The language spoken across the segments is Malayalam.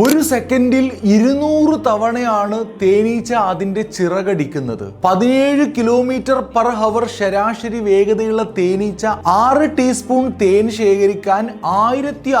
ഒരു സെക്കൻഡിൽ ഇരുന്നൂറ് തവണയാണ് തേനീച്ച അതിന്റെ ചിറകടിക്കുന്നത്. പതിനേഴ് കിലോമീറ്റർ പെർ ഹവർ ശരാശരി വേഗതയുള്ള തേനീച്ച ആറ് ടീസ്പൂൺ തേൻ ശേഖരിക്കാൻ ആയിരത്തി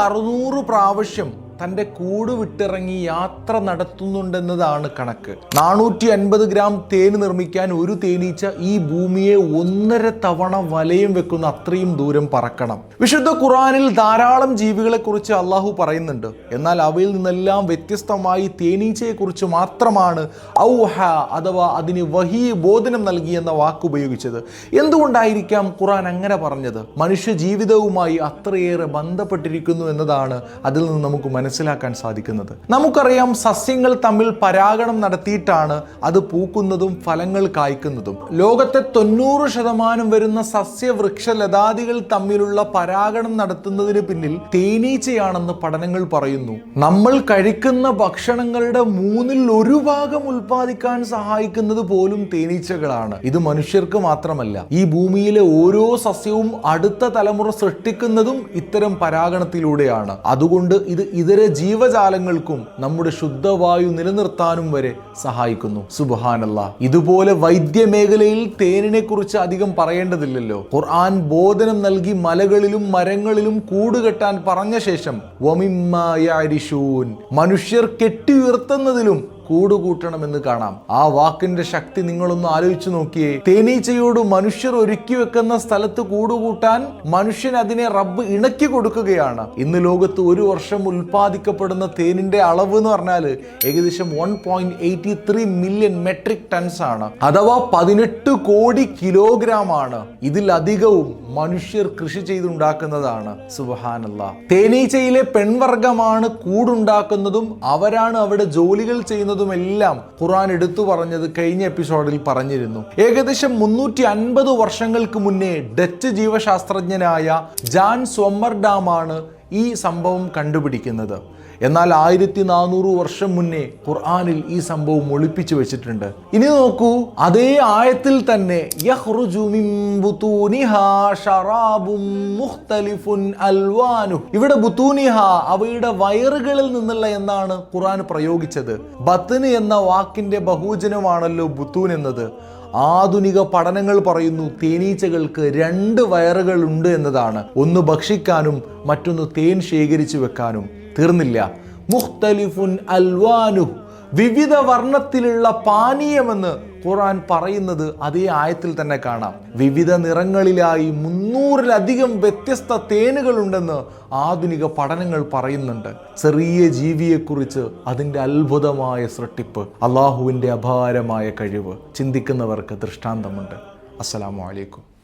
പ്രാവശ്യം തന്റെ കൂട് വിട്ടിറങ്ങി യാത്ര നടത്തുന്നുണ്ടെന്നതാണ് കണക്ക്. നാനൂറ്റി അൻപത് ഗ്രാം തേൻ നിർമ്മിക്കാൻ ഒരു തേനീച്ച ഈ ഭൂമിയെ ഒന്നര തവണ വലയം വെക്കുന്ന അത്രയും ദൂരം പറക്കണം. വിശുദ്ധ ഖുറാനിൽ ധാരാളം ജീവികളെ കുറിച്ച് അള്ളാഹു പറയുന്നുണ്ട്. എന്നാൽ അവയിൽ നിന്നെല്ലാം വ്യത്യസ്തമായി തേനീച്ചയെ കുറിച്ച് മാത്രമാണ് ഔഹ അഥവാ അതിന് വഹീ ബോധനം നൽകി എന്ന വാക്ക് ഉപയോഗിച്ചത്. എന്തുകൊണ്ടായിരിക്കാം ഖുറാൻ അങ്ങനെ പറഞ്ഞത്? മനുഷ്യ ജീവിതവുമായി അത്രയേറെ ബന്ധപ്പെട്ടിരിക്കുന്നു എന്നതാണ് അതിൽ നിന്ന് നമുക്ക് മനസ്സിലാക്കാൻ സാധിക്കുന്നത്. നമുക്കറിയാം സസ്യങ്ങൾ തമ്മിൽ പരാഗണം നടത്തിയിട്ടാണ് അത് പൂക്കുന്നതും ഫലങ്ങൾ കായ്ക്കുന്നതും. ലോകത്തെ തൊണ്ണൂറ് ശതമാനം വരുന്ന സസ്യവൃക്ഷ ലതാദികൾ തമ്മിലുള്ള പരാഗണം നടത്തുന്നതിന് പിന്നിൽ തേനീച്ചയാണെന്ന് പഠനങ്ങൾ പറയുന്നു. നമ്മൾ കഴിക്കുന്ന ഭക്ഷണങ്ങളുടെ മൂന്നിൽ ഒരു ഭാഗം ഉൽപ്പാദിക്കാൻ സഹായിക്കുന്നത് പോലും തേനീച്ചകളാണ്. ഇത് മനുഷ്യർക്ക് മാത്രമല്ല ഈ ഭൂമിയിലെ ഓരോ സസ്യവും അടുത്ത തലമുറ സൃഷ്ടിക്കുന്നതും ഇത്തരം പരാഗണത്തിലൂടെയാണ്. അതുകൊണ്ട് ഇത് ഇതര ജീവജാലങ്ങൾക്കും നമ്മുടെ ശുദ്ധവായു നിലനിർത്താനും വരെ സഹായിക്കുന്നു. സുബഹാനല്ല. ഇതുപോലെ വൈദ്യമേഖലയിൽ തേനിനെ കുറിച്ച് അധികം പറയേണ്ടതില്ലല്ലോ. ഖുർആൻ ബോധനം നൽകി മലകളിലും മരങ്ങളിലും കൂടുകെട്ടാൻ പറഞ്ഞ ശേഷം. മനുഷ്യർ കെട്ടിയുയർത്തുന്നതിലും കൂടുകൂട്ടണമെന്ന് കാണാം. ആ വാക്കിന്റെ ശക്തി നിങ്ങളൊന്ന് ആലോചിച്ചു നോക്കിയേ. തേനീച്ചയോട് മനുഷ്യർ ഒരുക്കി വെക്കുന്ന സ്ഥലത്ത് കൂടുകൂട്ടാൻ മനുഷ്യൻ അതിനെ റബ്ബ് ഇണക്കി കൊടുക്കുകയാണ്. ഇന്ന് ലോകത്ത് ഒരു വർഷം ഉൽപ്പാദിക്കപ്പെടുന്ന തേനിന്റെ അളവ് എന്ന് പറഞ്ഞാൽ ഏകദേശം one point eighty three million metric tons ആണ്. അഥവാ പതിനെട്ട് കോടി കിലോഗ്രാം ആണ്. ഇതിലധികവും മനുഷ്യർ കൃഷി ചെയ്തുണ്ടാക്കുന്നതാണ്. സുബഹാനല്ല തേനീച്ചയിലെ പെൺവർഗമാണ് കൂടുണ്ടാക്കുന്നതും അവരാണ് അവിടെ ജോലികൾ ചെയ്യുന്നതുമെല്ലാം ഖുറാൻ എടുത്തു പറഞ്ഞത് കഴിഞ്ഞ എപ്പിസോഡിൽ പറഞ്ഞിരുന്നു. ഏകദേശം മുന്നൂറ്റി അൻപത് വർഷങ്ങൾക്ക് മുന്നേ ഡച്ച് ജീവശാസ്ത്രജ്ഞനായ ജാൻ സ്വമ്മർഡാമാണ് ഈ സംഭവം കണ്ടുപിടിക്കുന്നത്. എന്നാൽ ആയിരത്തി നാനൂറ് വർഷം മുന്നേ ഖുർആാനിൽ ഈ സംഭവം ഒളിപ്പിച്ചു വെച്ചിട്ടുണ്ട്. ഇനി നോക്കൂ അതേ ആയത്തിൽ തന്നെ ഇവിടെ ബുത്തൂനിഹ അവയുടെ വയറുകളിൽ നിന്നുള്ള എന്നാണ് ഖുർആൻ പ്രയോഗിച്ചത്. ബത്തിന് എന്ന വാക്കിന്റെ ബഹുജനമാണല്ലോ ബുത്തൂൻ എന്നത്. ആധുനിക പഠനങ്ങൾ പറയുന്നു തേനീച്ചകൾക്ക് രണ്ട് വയറുകൾ ഉണ്ട് എന്നതാണ്. ഒന്ന് ഭക്ഷിക്കാനും മറ്റൊന്ന് തേൻ ശേഖരിച്ചു വെക്കാനും. തീർന്നില്ല. മുഖ്തലിഫുൻ അൽവാനു വിവിധ വർണത്തിലുള്ള പാനീയമെന്ന് ഖുർആൻ പറയുന്നത് അതേ ആയത്തിൽ തന്നെ കാണാം. വിവിധ നിറങ്ങളിലായി മുന്നൂറിലധികം വ്യത്യസ്ത തേനുകളുണ്ടെന്ന് ആധുനിക പഠനങ്ങൾ പറയുന്നുണ്ട്. ചെറിയ ജീവിയെക്കുറിച്ച് അതിന്റെ അത്ഭുതമായ സൃഷ്ടിപ്പ് അള്ളാഹുവിന്റെ അപാരമായ കഴിവ് ചിന്തിക്കുന്നവർക്ക് ദൃഷ്ടാന്തമുണ്ട്. അസ്സലാമു അലൈക്കും.